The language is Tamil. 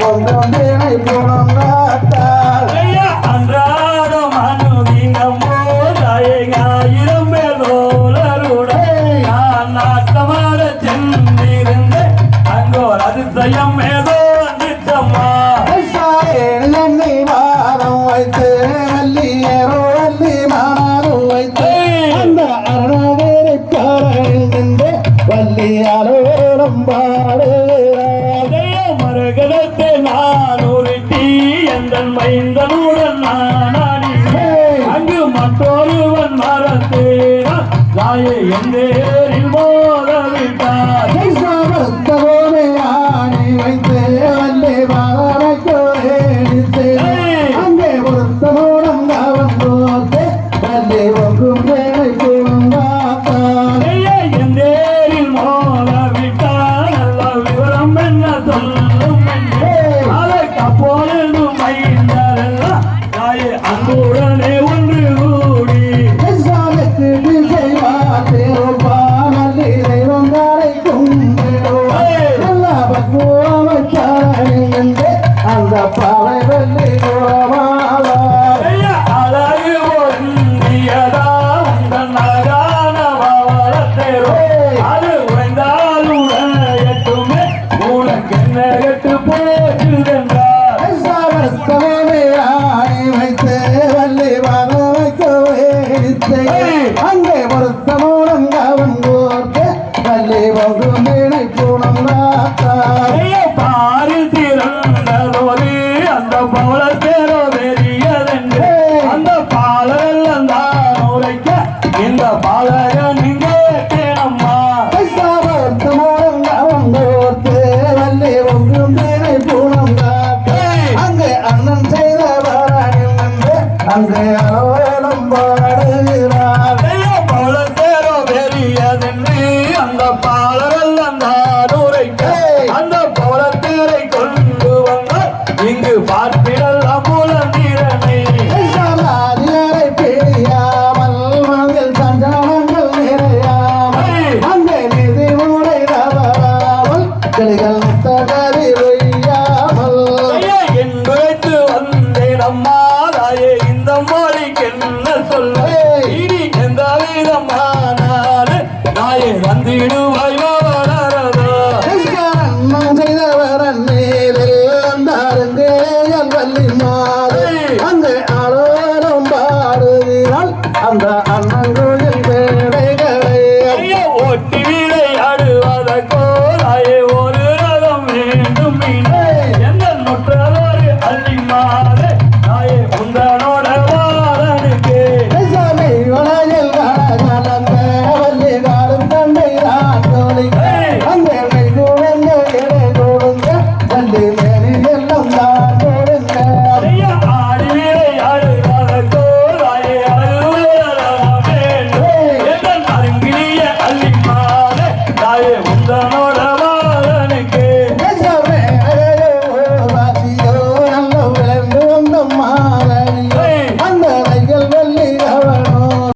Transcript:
ஒன்றும் திணைப்புணம் காத்தால் அன்றாடம் அணுகினம் போதாயிரம் மேலோலருடன் நான் நாட்டமாக சென்றிருந்த அங்கோர் அதிசயம் வைத்து வள்ளி ஏறோ வள்ளி மாறும் வைத்து தாயே எந்தேரில் மோத விட்டார் சமத்தவோனே ஆணை வைத்து வந்தே பாலனக்கோரே அங்கே பொருத்த மூலம் காவம் போத்து வந்தே ஒன்றும் வேலை போகும் இந்த பாலகன் இங்க கிளிகள் தகரி வையாமல் என்பது வந்தேன் அம்மா தாயே இந்த மாலைக்கு என்ன சொல்ல இனி எந்த விதமானாலே நாயே வந்திடுவாய் அந்த அண்ணன் கோயில் வேடைகளை ஓட்டி விளையாடுவதற்கோ